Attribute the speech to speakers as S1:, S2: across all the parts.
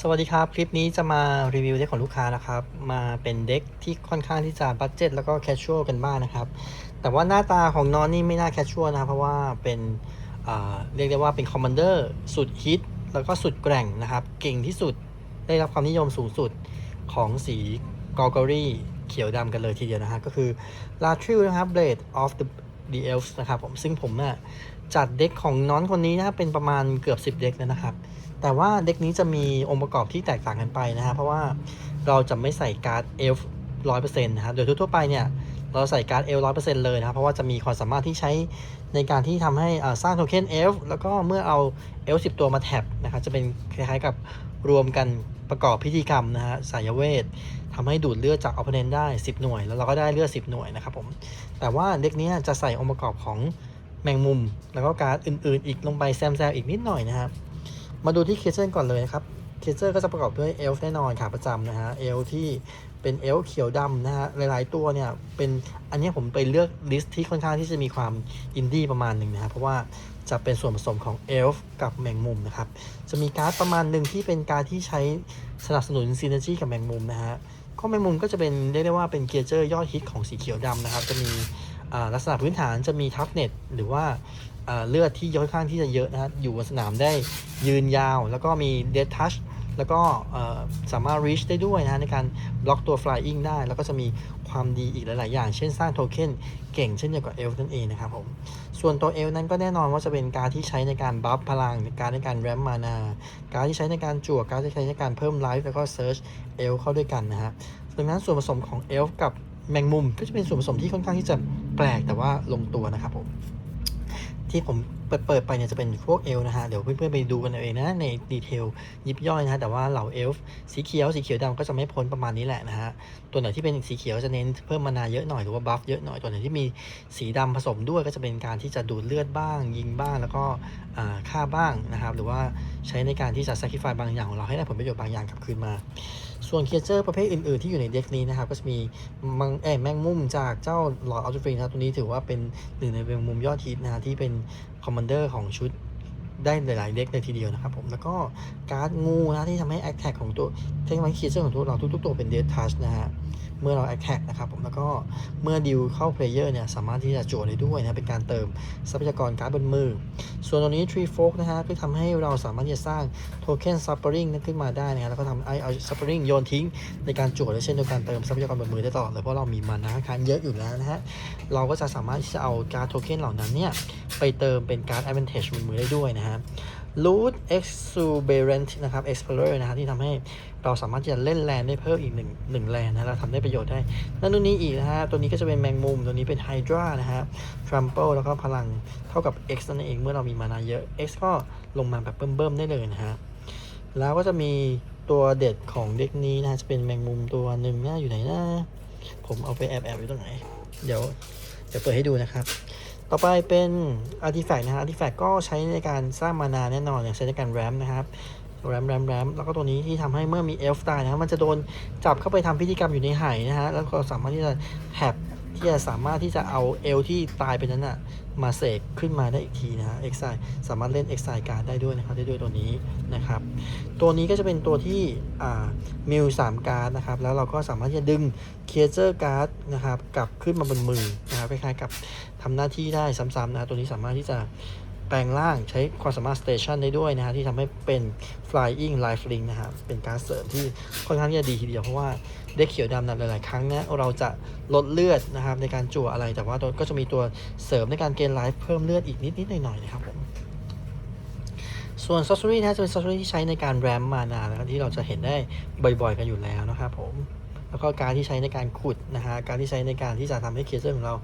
S1: สวัสดีครับ คลิปนี้จะมารีวิวเด็กของลูกค้านะครับ มาเป็นเด็กที่ค่อนข้างที่จะบั d เจ็ตแล้วก็แคชชวลกันบ้างนะครับ แต่ว่าหน้าตาของน้องนี่ไม่น่าแคชชวลนะครับเพราะว่าเป็นเรียกได้ว่าเป็นคอมมานเดอร์สุดฮิตแล้วก็สุดแกร่งนะครับ เก่งที่สุดได้รับความนิยมสูงสุดของสีกอลกอรี่เขียวดำกันเลยทีเดียวนะฮะก็คือลาทริลนะครับ Blade of the the Elves นะครับผมซึ่งผมเนี่ย จัดเด็กของน้องคนนี้นะครับเป็นประมาณเกือบ 10 เด็กแล้วนะครับ แต่ว่าเด็กนี้จะมีองค์ประกอบที่แตกต่างกันไปนะฮะเพราะว่าเราจะไม่ใส่การ์ดเอฟร้อยเปอร์เซ็นต์นะครับโดยทั่วๆไปเนี่ยเราใส่การ์ดเอลร้อยเปอร์เซ็นต์เลยนะครับเพราะว่าจะมีความสามารถที่ใช้ในการที่ทำให้อ่าสร้างโทเค็นเอฟแล้วก็เมื่อเอาเอลสิบตัวมาแท็บนะครับจะเป็นคล้ายๆกับรวมกันประกอบพิธีกรรมนะฮะสายเวททำให้ดูดเลือดจากอ p พ o n เ n t ได้ 10 หน่วย แล้วเราก็ได้เลือด 10 หน่วยนะครับผมแต่ว่าเด็กนี้จะใส่องค์ประกอบของ แมงมุม แล้วก็การ์ดอื่นๆ อีกลงไปแซมแซมอีกนิดหน่อยนะครับ มาดูที่เคเซอร์ก่อนเลยนะครับเคเซอร์ก็จะประกอบด้วยเอลฟ์แน่นอนขาประจำนะฮะเอลที่เป็นเอลเขียวดำนะฮะหลายๆตัวเนี่ยเป็นอันนี้ผมไปเลือกลิสต์ที่ค่อนข้างที่จะมีความอินดี้ประมาณหนึ่งนะครับเพราะว่าจะเป็นส่วนผสมของเอลฟ์กับแมงมุมนะครับจะมีการ์ดประมาณหนึ่งที่เป็นการดที่ใช้สนับสนุนซีเนจีกับแมงมุมนะฮะก็แมงมุมก็จะเป็นเรียกได้ว่าเป็นเกียร์เจอร์ยอดฮิตของสีเขียวดำนะครับจะมี ลักษณะพื้นฐานจะมีทัฟเน็ตหรือว่าเลือดที่ค่อนข้างที่จะเยอะนะฮะอยู่บนสนามได้ยืนยาว แล้วก็มีเด d ทัชแล้วก็สามารถ reach ได้ด้วยนะฮะในการบล็อกตัว flying ได้ แล้วก็จะมีความดีอีกหลาย ๆ อย่าง เช่นสร้างโทเค็นเก่งเช่นเดียวกับเอลนั่นเองนะครับผม ส่วนตัวเอลนั้นก็แน่นอนว่าจะเป็นการที่ใช้ในการบัฟพลัง การในการแรมมานา การที่ใช้ในการจั่วการที่ใช้ในการเพิ่มไลฟ์แล้วก็เซิร์ชเอลเข้าด้วยกันนะฮะดังนั้นส่วนผสมของเอล์กับ แมงมุมก็จะเป็นส่วนผสมที่ค่อนข้างที่จะแปลกแต่ว่าลงตัวนะครับผมที่ผมเปิดเปิดไปเนี่ยจะเป็นพวกเอลนะฮะ เดี๋ยวเพื่อนๆไปดูกันเอาเองนะ ในดีเทลยิบย่อยนะฮะ แต่ว่าเหล่าเอลฟ์สีเขียวสีเขียวดำก็จะไม่พ้นประมาณนี้แหละนะฮะ ตัวไหนที่เป็นสีเขียวจะเน้นเพิ่มมานาเยอะหน่อยหรือว่าบัฟเยอะหน่อย ตัวไหนที่มีสีดำผสมด้วยก็จะเป็นการที่จะดูดเลือดบ้าง ยิงบ้างแล้วก็ฆ่าบ้างนะครับ หรือว่าใช้ในการที่จะ sacrifice บางอย่างของเราให้ได้ผลประโยชน์บางอย่างกลับคืนมา ส่วนเคเจอร์ประเภทอื่นๆ ที่อยู่ในเด็กนี้นะครับก็จะมีมังเอ้ยแมงมุมจากเจ้าหลอดอัลต r ฟ n นะตัวนี้ถือว่าเป็นหนึ่งในแมงมุมยอดฮิตนะที่เป็น คอมมานเดอร์ของชุดได้หลายๆเด็กเลยทีเดียวนะครับผมแล้วก็การ์ดงูนะที่ทำให้แอคแท็กของตัวเทคนิคเคเซอร์ของตัวเราทุกๆตัวเป็นเด d ทัชนะฮะเมื่อเราแอคแท็กนะครับผมแล้วก็เมื่อดิวเข้าเพลเยอร์เนี่ยสามารถที่จะโจทย์ได้ด้วยนะเป็นการเติมทรัพยากรการ์ดบนมือส่วนตัวนี้ Tree Fork นะฮะก็ทำให้เราสามารถที่จะสร้างโทเค็นซั f เปอริงนั้นขึ้นมาได้นะฮะแล้วก็ทำไอเอาซั f เปอริงโยนทิ้งในการจทย์และเช่นเดียวกันเติมทรัพยากรบนมือได้ตลอดเลยเพราะเรามีมานะค่อนข้างเยอะอยู่แล้วนะฮะเราก็จะสามารถที่จะเอาการ์ดโทเค็นเหล่านั้นเนี่ยไปเติมเป็นการ์ด advantage บนมือได้ด้วยนะฮะ Loot Exuberant นะครับ Explorer นะฮะที่ทำให้เราสามารถที่จะเล่นแลนได้เพิ่มอีกหนึ่งหนึ่งแลนนะเราทำได้ประโยชน์ได้ นั่นนู่นนี่อีกนะฮะ ตัวนี้ก็จะเป็นแมงมุม ตัวนี้เป็น Hydra นะฮะ Trample แล้วก็พลังเท่ากับ X นั่นเองเมื่อเรามีมานาเยอะ X ก็ลงมาแบบเบิ่มๆได้เลยนะฮะ แล้วก็จะมีตัวเด็ดของเด็กนี้นะฮะจะเป็นแมงมุมตัวหนึ่งนะอยู่ไหนนะผมเอาไปแอบแอบๆอยู่ตรงไหน เดี๋ยวเดี๋ยวเปิดให้ดูนะครับ ต่อไปเป็นอาร์ติแฟกต์นะฮะอาร์ติแฟกต์ก็ใช้ในการสร้างมานาแน่นอนอย่างใช้ในการแรมนะครับแรมแรมแรมแล้วก็ตัวนี้ที่ทำให้เมื่อมีเอลฟ์ตายนะมันจะโดนจับเข้าไปทำพิธีกรรมอยู่ในไหนะฮะแล้วก็สามารถที่จะแท็บ ที่จะสามารถที่จะเอาเอลที่ตายไปนั้นอะมาเสกขึ้นมาได้อีกทีนะฮะเอ็กไซสามารถเล่นเอ็กไซการได้ด้วยนะครับ ได้ด้วยตัวนี้นะครับ ตัวนี้ก็จะเป็นตัวที่มิวสามการ์ดนะครับ แล้วเราก็สามารถที่จะดึงเคเจอร์การ์ดนะครับกลับขึ้นมาบนมือนะครับคล้ายๆกับทำหน้าที่ได้ซ้ำๆนะตัวนี้สามารถที่จะ แปลงร่างใช้ความสามารถ Station ได้ด้วยนะฮะที่ทำให้เป็น Flying Life Link นะครับเป็นการเสริมที่ค่อนข้างที่จะดีทีเดียวเพราะว่าเด็กเขียวดำนะหลาย ๆ ครั้งเนี่ยเราจะลดเลือดนะครับในการจั่วอะไรแต่ว่าตัวก็จะมีตัวเสริมในการเกณฑ์ไลฟ์เพิ่มเลือดอีกนิด ๆ หน่อย ๆ นะครับผมส่วน sorcery นะจะเป็น sorcery ที่ใช้ในการแรมมานานะครับที่เราจะเห็นได้บ่อย ๆ กันอยู่แล้วนะครับผม แล้วก็การที่ใช้ในการขุดนะฮะการที่ใช้ในการที่จะทำให้เคเซอร์ของเรา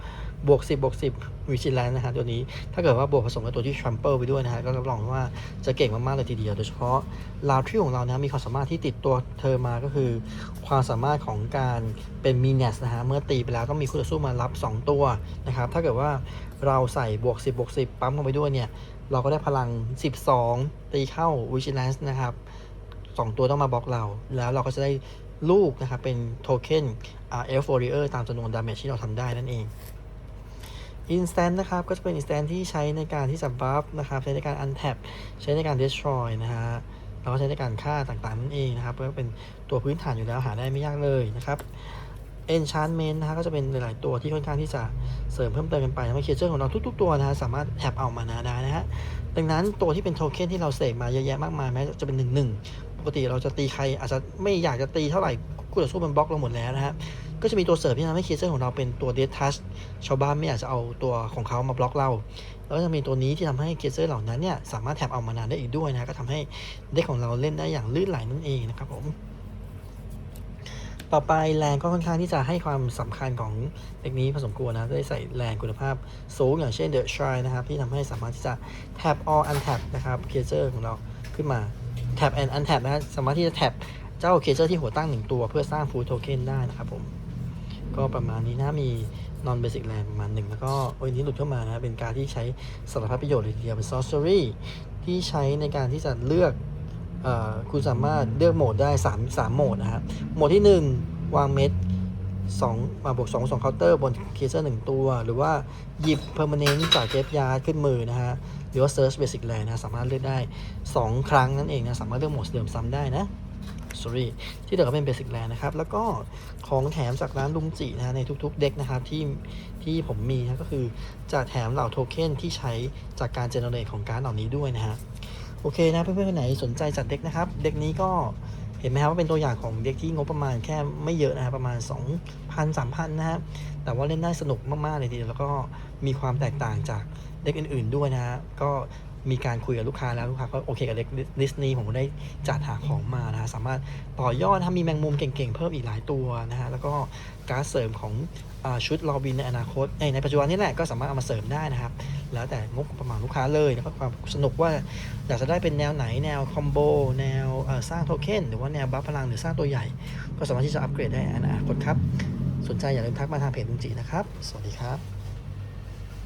S1: บวก 10บวก10วิชิแลนนะฮะตัวนี้ ถ้าเกิดว่าบวกผสมกับตัวที่ trample ไปด้วยนะฮะก็รับรองว่าจะเก่งมากๆเลยทีเดียว โดยเฉพาะลาวทริของเรานะมีความสามารถที่ติดตัวเธอมาก็คือ ความสามารถของการเป็นมีเนสนะฮะเมื่อตีไปแล้วต้องมีคู่ต่อสู้มารับ 2 ตัวนะครับถ้าเกิดว่าเราใส่บวก 10บวก10 ปั๊มลงไปด้วยเนี่ยเราก็ได้พลัง 12 ตีเข้า vigilance นะครับ2ตัวต้องมาบล็อกเรา แล้วเราก็จะได้ ลูกนะครับ เป็นโทเค็นอ่า Elf Warrior ตามจำนวนดาเมจที่เราทำได้นั่นเอง Instant นะครับ ก็จะเป็น Instant ที่ใช้ในการที่จะ buff นะครับ ใช้ในการ untap ใช้ในการ destroy นะฮะเราก็ใช้ในการฆ่าต่างๆนั่นเองนะครับก็เป็นตัวพื้นฐานอยู่แล้วหาได้ไม่ยากเลยนะครับ enchantment นะฮะก็จะเป็นหลายๆตัวที่ค่อนข้างที่จะเสริมเพิ่มเติมกันไปทำให้เคเจอร์ของเราทุกๆตัวนะฮะสามารถแท็บเอามานาได้นะฮะดังนั้นตัวที่เป็นโทเค็นที่เราเสกมาเยอะแยะมากมายแม้จะเป็นหนึ่งหนึ่ง ปกติเราจะตีใครอาจจะไม่อยากจะตีเท่าไหร่คู่ต่อสู้มันบล็อกเราหมดแล้วนะฮะก็จะมีตัวเสริมที่ทำให้เคเจอร์ของเราเป็นตัวเด t ทัชชาวบ้านไม่อยากจะเอาตัวของเขามาบล็อกเรา แล้วจะมีตัวนี้ที่ทำให้เคเจอร์เหล่านั้นเนี่ยสามารถแท็บเอามานานได้อีกด้วยนะก็ทำให้เด็กของเราเล่นได้อย่างลื่นไหลนั่นเองนะครับผมต่อไปแรงก็ค่อนข้างที่จะให้ความสำคัญของเด็กนี้พอสมควรนะได้ใส่แรงคุณภาพสูงอย่างเช่น The Shrine นะครับที่ทำให้สามารถที่จะ tap all untap นะครับเคเจอร์ของเราขึ้นมา tap and untap นะฮะสามารถที่จะ tap เจ้าเคเจอร์ที่หัวตั้งหนึ่งตัว เพื่อสร้าง full token ได้นะครับผม ก็ประมาณนี้นะมี non basic land ประมาณหนึ่งแล้วก็โอ้ยนี้หลุดเข้ามานะเป็นการที่ใช้สารพัดประโยชน์เลยทีเดียวเป็น sorcery ที่ใช้ในการที่จะเลือกอคุณสามารถเลือกโหมดได้ 3 3โหมดนะครับโหมดที่ 1 วางเม็ด2มาบวก2 2เคาน์เตอร์บนเคเซอร์1ตัว หรือว่าหยิบ permanent จากเกฟยาร์ขึ้นมือนะฮะ หรือว่า search basic land นะสามารถเลือกได้ 2 ครั้งนั่นเองนะสามารถเลือกโหมดเดิมซ้ำได้นะ sorry ที่เหลือก็เป็น basic land นะครับ แล้วก็ของแถมจากร้านลุงจินะในทุกๆเด็กนะครับที่ที่ผมมีนะก็คือจะแถมเหล่าโทเค็นที่ใช้จากการเจเนเรตของการเหล่านี้ด้วยนะฮะโอเคนะเพื่อนๆคนไหนสนใจจัดเด็กนะครับ เด็กนี้ก็เห็นไหมครับว่าเป็นตัวอย่างของเด็กที่งบประมาณแค่ไม่เยอะนะครับประมาณ 2,000 3,000 นะฮะแต่ว่าเล่นได้สนุกมากๆเลยทีเดียวแล้วก็มีความแตกต่างจาก เด็กอื่น ๆด้วยนะฮะก็มีการคุยกับลูกค้าแล้วลูกค้าก็โอเคกับเด็กลิสต์นี้ผมก็ได้จัดหาของมานะฮะสามารถต่อยอดนะมีแมงมุมเก่งๆ เพิ่มอีกหลายตัวนะฮะแล้วก็การเสริมของอชุดลอบินในอนาคตในปัจจุบันนี้แหละก็สามารถเอามาเสริมได้นะครับ แล้วแต่งบประมาณลูกค้าเลยแล้วก็ความสนุกว่าอยากจะได้เป็นแนวไหนแนวคอมโบแนวสร้างโทเค็นหรือว่าแนวบัฟพลังหรือสร้างตัวใหญ่ ก็สามารถที่จะอัปเกรดได้ในอนาคตครับสนใจอย่าลืมทักมาทางเพจลุงจีนะครับ สวัสดีครับ